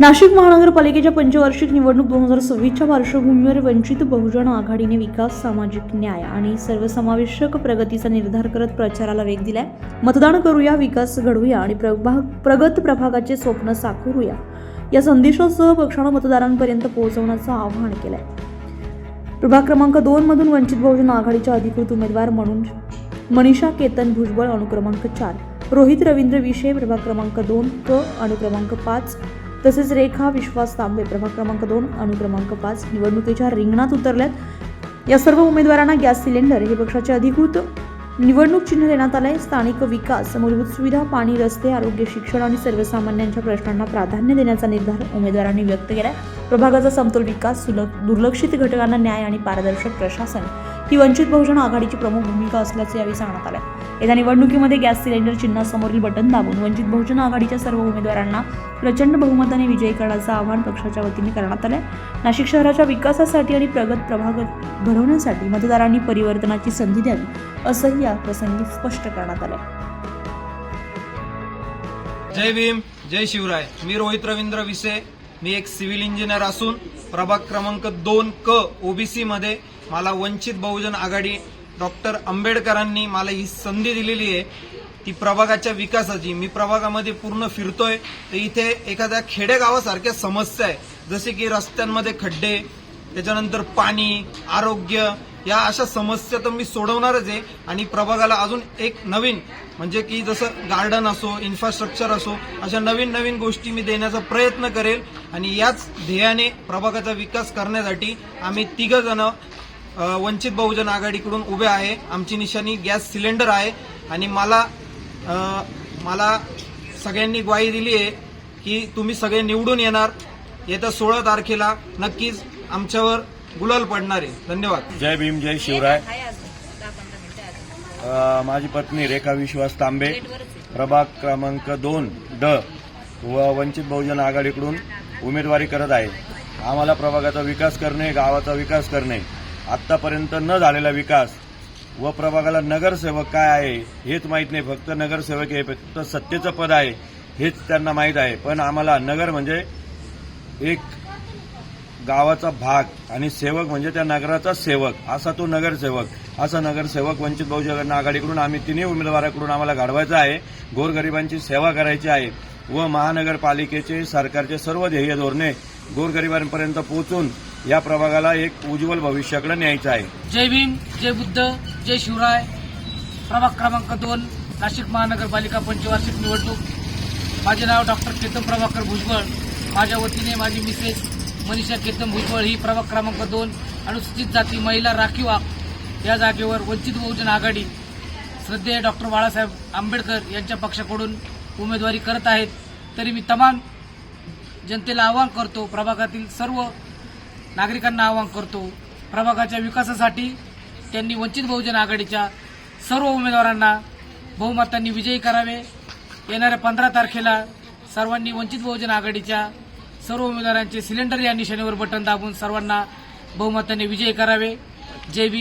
नाशिक महानगरपालिकेच्या पंचवार्षिक निवडणूक दोन हजार सव्वीसच्या पार्श्वभूमीवर वंचित बहुजन आघाडीने विकास सामाजिक न्याय आणि सर्वसमावेशक प्रगतीचा निर्धार करत प्रचाराला वेग दिलाय. मतदान करूया विकास घडवूया आणि प्रभाग प्रगत प्रभागाचे स्वप्न साकारूया या संदेशासह पक्षानं मतदारांपर्यंत पोहोचवण्याचं आवाहन केलंय. प्रभाग क्रमांक दोन मधून वंचित बहुजन आघाडीच्या अधिकृत उमेदवार म्हणून मनीषा केतन भुजबळ अनुक्रमांक चार. रोहित रवींद्र विषय प्रभाग क्रमांक दोन क अनुक्रमांक पाच. तसेच रेखा विश्वास तांबे प्रभाग क्रमांक दोन अनुक्रमांक पाच निवडणुकीच्या रिंगणात उतरल्यात. या सर्व उमेदवारांना गॅस सिलेंडर हे पक्षाचे अधिकृत निवडणूक चिन्ह देण्यात आलंय. स्थानिक विकास मूलभूत सुविधा पाणी रस्ते आरोग्य शिक्षण आणि सर्वसामान्यांच्या प्रश्नांना प्राधान्य देण्याचा निर्धार उमेदवारांनी व्यक्त केलाय. प्रभागाचा समतोल विकास सुलभ दुर्लक्षित घटकांना न्याय आणि पारदर्शक प्रशासन ही वंचित बहुजन आघाडीची प्रमुख भूमिका असल्याचे यावेळी सांगण्यात आलं येत्या निवडणुकीमध्ये गॅस सिलेंडर चिन्हासमोरील बटन दाबून वंचित बहुजन आघाडीच्या सर्व उमेदवारांना प्रचंड बहुमताने विजयी करण्याचं आवाहन पक्षाच्या वतीने करण्यात आलंय. नाशिक शहराच्या विकासासाठी आणि प्रगत प्रभाग घडवण्यासाठी मतदारांनी परिवर्तनाची संधी द्यावी असंही या प्रसंगी स्पष्ट करण्यात आलं जय भीम जय शिवराय. मी रोहित रवींद्र विसे. मी एक सिव्हिल इंजिनियर असून प्रभाग क्रमांक दोन क ओबीसी मध्ये मला वंचित बहुजन आघाडी डॉक्टर आंबेडकरांनी मला ही संधी दिलेली आहे. ती प्रभागाच्या विकासाची. मी प्रभागामध्ये पूर्ण फिरतोय. तर इथे एखाद्या खेडेगावासारख्या समस्या आहे. जसे की रस्त्यांमध्ये खड्डे त्याच्यानंतर पाणी आरोग्य या अशा समस्या तर मी सोडवणारच आहे. आणि प्रभागाला अजून एक नवीन म्हणजे की जसं गार्डन असो इन्फ्रास्ट्रक्चर असो अशा नवीन नवीन गोष्टी मी देण्याचा प्रयत्न करेल. आणि याच ध्येयाने प्रभागाचा विकास करण्यासाठी आम्ही तिघ जण वंचित बहुजन आघाडीकडून उभे आहे. आमची निशाणी गॅस सिलेंडर आहे. आणि मला अ, मला सगळ्यांनी ग्वाही दिली आहे की तुम्ही सगळे निवडून येणार. येत्या सोळा तारखेला नक्कीच आमच्यावर गुलाल पडणार आहे. धन्यवाद. जय भीम जय शिवराय. अ, माझी पत्नी रेखा विश्वास तांबे. प्रभाग क्रमांक दोन ड. व वंचित बहुजन आघाडीकडून उमेदवारी करत आहे. आम्हाला प्रभागाचा विकास करणे गावाचा विकास करणे. आत्तापर्यंत न झालेला विकास व प्रभागाला नगरसेवक काय आहे हेच माहीत नाही. फक्त नगरसेवक हे फक्त सत्तेचं पद आहे हेच त्यांना माहीत आहे. पण आम्हाला नगर म्हणजे एक गावाचा भाग आणि सेवक म्हणजे त्या नगराचा सेवक असा तो नगरसेवक. असा नगरसेवक वंचित बहुजन आघाडीकडून आम्ही तिन्ही उमेदवाराकडून आम्हाला घडवायचा आहे गोरगरिबांची सेवा करायची आहे व महानगरपालिकेचे सरकारचे सर्व ध्येय धोरणे गोरगरिबांपर्यंत पोहोचून या प्रभागाला एक उज्ज्वल भविष्याकडे न्यायचं आहे. जय भीम जय बुद्ध जय शिवराय. प्रभाग क्रमांक दोन नाशिक महानगरपालिका पंचवार्षिक निवडणूक. माझे नाव डॉक्टर केतन प्रभाकर भुजबळ. माझ्या वतीने माझी मिसेस मनीषा केतन भुजबळ ही प्रभाग क्रमांक दोन अनुसूचित जाती महिला राखीव या जागेवर वंचित बहुजन आघाडी श्रद्धेय डॉक्टर बाळासाहेब आंबेडकर यांच्या पक्षाकडून उमेदवारी करत आहेत. तरी मी तमाम जनतेला आवाहन करतो प्रभागातील सर्व नागरिकांना आवाहन करतो प्रभागाच्या विकासासाठी त्यांनी वंचित बहुजन आघाडीच्या सर्व उमेदवारांना बहुमतांनी विजयी करावे. येणाऱ्या पंधरा तारखेला सर्वांनी वंचित बहुजन आघाडीच्या सर्व उमेदवारांचे सिलेंडर या निशाणीवर बटन दाबून सर्वांना बहुमताने विजयी करावे. जय भीम.